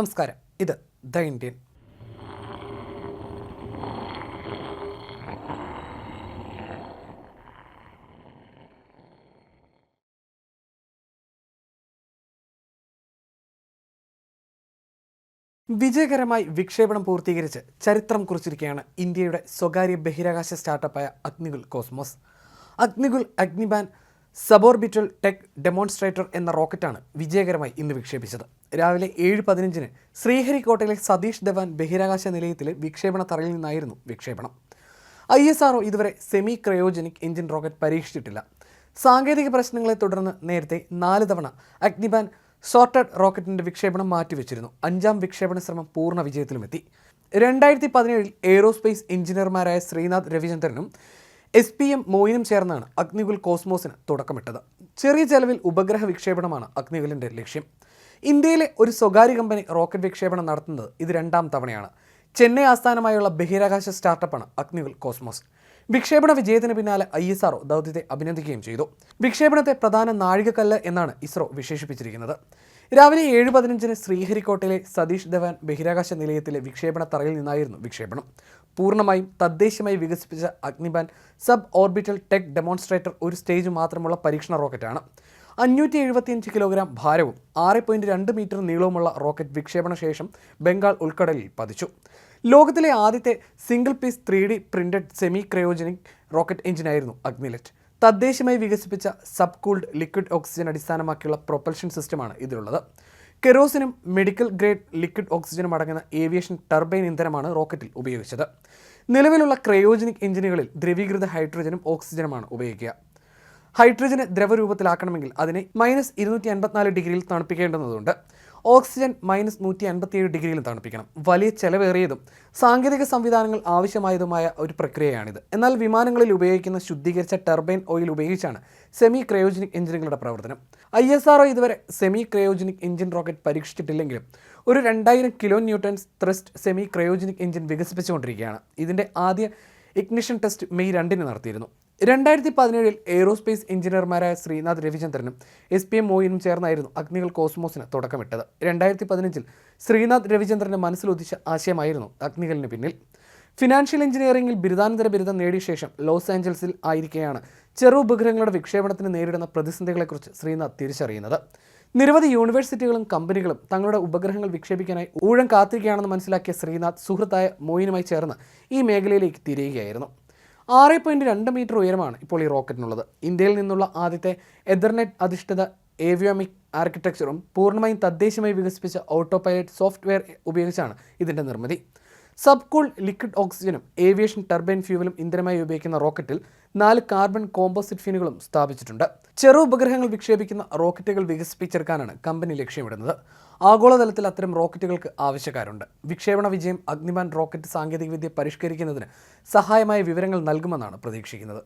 നമസ്കാരം. ഇത് the Indian. വിജയകരമായി വിക്ഷേപണം പൂർത്തീകരിച്ച് ചരിത്രം കുറിച്ചിരിക്കുകയാണ് ഇന്ത്യയുടെ സ്വകാര്യ ബഹിരാകാശ സ്റ്റാർട്ടപ്പായ Agnikul Cosmos. Agnikul Agnibaan suborbital tech demonstrator എന്ന റോക്കറ്റാണ് വിജയകരമായി ഇന്ന് വിക്ഷേപിച്ചത്. രാവിലെ ഏഴ് പതിനഞ്ചിന് ശ്രീഹരിക്കോട്ടയിലെ സതീഷ് ധവാൻ ബഹിരാകാശ നിലയത്തിലെ വിക്ഷേപണ തറയിൽ നിന്നായിരുന്നു വിക്ഷേപണം. ഐ എസ് ആർഒ ഇതുവരെ സെമി ക്രയോജനിക് എഞ്ചിൻ റോക്കറ്റ് പരീക്ഷിച്ചിട്ടില്ല. സാങ്കേതിക പ്രശ്നങ്ങളെ തുടർന്ന് നേരത്തെ നാല് തവണ അഗ്നിബാൻ സോർട്ടഡ് റോക്കറ്റിന്റെ വിക്ഷേപണം മാറ്റിവെച്ചിരുന്നു. അഞ്ചാം വിക്ഷേപണ ശ്രമം പൂർണ വിജയത്തിലുമെത്തി. രണ്ടായിരത്തി പതിനേഴിൽ എയ്റോസ്പേസ് എഞ്ചിനീയർമാരായ ശ്രീനാഥ് രവിചന്ദ്രനും എസ് പി എം മോയിനും ചേർന്നാണ് അഗ്നികുൽ കോസ്മോസിന് തുടക്കമിട്ടത്. ചെറിയ ചെലവിൽ ഉപഗ്രഹ വിക്ഷേപണമാണ് അഗ്നികുലിന്റെ ലക്ഷ്യം. ഇന്ത്യയിലെ ഒരു സ്വകാര്യ കമ്പനി റോക്കറ്റ് വിക്ഷേപണം നടത്തുന്നത് ഇത് രണ്ടാം തവണയാണ്. ചെന്നൈ ആസ്ഥാനമായുള്ള ബഹിരാകാശ സ്റ്റാർട്ടപ്പാണ് അഗ്നികുൽ കോസ്മോസ്. വിക്ഷേപണ വിജയത്തിന് പിന്നാലെ ഐ എസ് ആർഒ ദൗത്യത്തെ അഭിനന്ദിക്കുകയും ചെയ്തു. വിക്ഷേപണത്തെ പ്രധാന നാഴികക്കല്ല് എന്നാണ് ഇസ്രോ വിശേഷിപ്പിച്ചിരിക്കുന്നത്. രാവിലെ ഏഴ് പതിനഞ്ചിന് ശ്രീഹരിക്കോട്ടയിലെ സതീഷ് ധവാൻ ബഹിരാകാശ നിലയത്തിലെ വിക്ഷേപണ തറയിൽ നിന്നായിരുന്നു വിക്ഷേപണം. പൂർണമായും തദ്ദേശീയമായി വികസിപ്പിച്ച Agnibaan sub orbital tech demonstrator ഒരു സ്റ്റേജ് മാത്രമുള്ള പരീക്ഷണ റോക്കറ്റാണ്. അഞ്ഞൂറ്റി എഴുപത്തിയഞ്ച് കിലോഗ്രാം ഭാരവും ആറ് പോയിന്റ് രണ്ട് മീറ്റർ നീളവുമുള്ള റോക്കറ്റ് വിക്ഷേപണ ശേഷം ബംഗാൾ ഉൾക്കടലിൽ പതിച്ചു. ലോകത്തിലെ ആദ്യത്തെ single piece three D printed semi cryogenic rocket എഞ്ചിനായിരുന്നു Agnilet. തദ്ദേശീയമായി വികസിപ്പിച്ച സബ് കൂൾഡ് ലിക്വിഡ് ഓക്സിജൻ അടിസ്ഥാനമാക്കിയുള്ള പ്രൊപ്പൽഷൻ സിസ്റ്റമാണ് ഇതിലുള്ളത്. കെറോസിനും മെഡിക്കൽ ഗ്രേഡ് ലിക്വിഡ് ഓക്സിജനും അടങ്ങുന്ന ഏവിയേഷൻ ടർബൈൻ ഇന്ധനമാണ് റോക്കറ്റിൽ ഉപയോഗിച്ചത്. നിലവിലുള്ള ക്രയോജനിക് എഞ്ചിനുകളിൽ ദ്രവീകൃത ഹൈഡ്രജനും ഓക്സിജനുമാണ് ഉപയോഗിക്കുക. ഹൈഡ്രജനെ ദ്രവരൂപത്തിലാക്കണമെങ്കിൽ അതിനെ മൈനസ് ഇരുന്നൂറ്റി അൻപത്തിനാല് ഡിഗ്രിയിൽ തണുപ്പിക്കേണ്ടതുണ്ട് ഓക്സിജൻ മൈനസ് നൂറ്റി അൻപത്തിയേഴ് ഡിഗ്രിയിലും തണുപ്പിക്കണം. വലിയ ചെലവേറിയതും സാങ്കേതിക സംവിധാനങ്ങൾ ആവശ്യമായതുമായ ഒരു പ്രക്രിയയാണിത്. എന്നാൽ വിമാനങ്ങളിൽ ഉപയോഗിക്കുന്ന ശുദ്ധീകരിച്ച ടർബൈൻ ഓയിൽ ഉപയോഗിച്ചാണ് സെമി ക്രയോജനിക് എഞ്ചിനുകളുടെ പ്രവർത്തനം. ഐ എസ് ആർഒ ഇതുവരെ സെമി ക്രയോജനിക് എഞ്ചിൻ റോക്കറ്റ് പരീക്ഷിച്ചിട്ടില്ലെങ്കിലും ഒരു രണ്ടായിരം kilo newtons thrust semi cryogenic engine വികസിപ്പിച്ചുകൊണ്ടിരിക്കുകയാണ്. ഇതിന്റെ ആദ്യ ഇഗ്നിഷൻ ടെസ്റ്റ് മെയ് രണ്ടിന് നടത്തിയിരുന്നു. രണ്ടായിരത്തി പതിനേഴിൽ എയ്റോസ്പേസ് എഞ്ചിനീയർമാരായ ശ്രീനാഥ് രവിചന്ദ്രനും എസ് പി എം മോയിനും ചേർന്നായിരുന്നു അഗ്നികൾ കോസ്മോസിന് തുടക്കമിട്ടത്. രണ്ടായിരത്തി പതിനഞ്ചിൽ ശ്രീനാഥ് രവിചന്ദ്രന്റെ മനസ്സിലുദിച്ച ആശയമായിരുന്നു അഗ്നികളിന് പിന്നിൽ. ഫിനാൻഷ്യൽ എഞ്ചിനീയറിംഗിൽ ബിരുദാനന്തര ബിരുദം നേടിയ ശേഷം ലോസ് ആഞ്ചൽസിൽ ആയിരിക്കെയാണ് ചെറു ഉപഗ്രഹങ്ങളുടെ വിക്ഷേപണത്തിന് നേരിടുന്ന പ്രതിസന്ധികളെക്കുറിച്ച് ശ്രീനാഥ് തിരിച്ചറിയുന്നത്. നിരവധി യൂണിവേഴ്സിറ്റികളും കമ്പനികളും തങ്ങളുടെ ഉപഗ്രഹങ്ങൾ വിക്ഷേപിക്കാനായി ഊഴം കാത്തിരിക്കുകയാണെന്ന് മനസ്സിലാക്കിയ ശ്രീനാഥ് സുഹൃത്തായ മോയിനുമായി ചേർന്ന് ഈ മേഖലയിലേക്ക് തിരിയുകയായിരുന്നു. ആറ് പോയിന്റ് രണ്ട് മീറ്റർ ഉയരമാണ് ഇപ്പോൾ ഈ റോക്കറ്റിനുള്ളത്. ഇന്ത്യയിൽ നിന്നുള്ള ആദ്യത്തെ എഥർനെറ്റ് അധിഷ്ഠിത ഏവിയോമിക് ആർക്കിടെക്ചറും പൂർണമായും തദ്ദേശമായി വികസിപ്പിച്ച ഓട്ടോ പൈലറ്റ് സോഫ്റ്റ്വെയർ ഉപയോഗിച്ചാണ് ഇതിന്റെ നിർമ്മിതി. സബ് കൂൾ ലിക്വിഡ് ഓക്സിജനും ഏവിയേഷൻ ടർബൈൻ ഫ്യൂവലും ഇന്ധനമായി ഉപയോഗിക്കുന്ന റോക്കറ്റിൽ നാല് കാർബൺ കോമ്പോസിറ്റ് ഫീനുകളും സ്ഥാപിച്ചിട്ടുണ്ട്. ചെറു ഉപഗ്രഹങ്ങൾ വിക്ഷേപിക്കുന്ന റോക്കറ്റുകൾ വികസിപ്പിച്ചെടുക്കാനാണ് കമ്പനി ലക്ഷ്യമിടുന്നത്. ആഗോളതലത്തിൽ അത്തരം റോക്കറ്റുകൾക്ക് ആവശ്യക്കാരുണ്ട്. വിക്ഷേപണ വിജയം അഗ്നിമാൻ റോക്കറ്റ് സാങ്കേതികവിദ്യ പരിഷ്കരിക്കുന്നതിന് സഹായമായ വിവരങ്ങൾ നൽകുമെന്നാണ് പ്രതീക്ഷിക്കുന്നത്.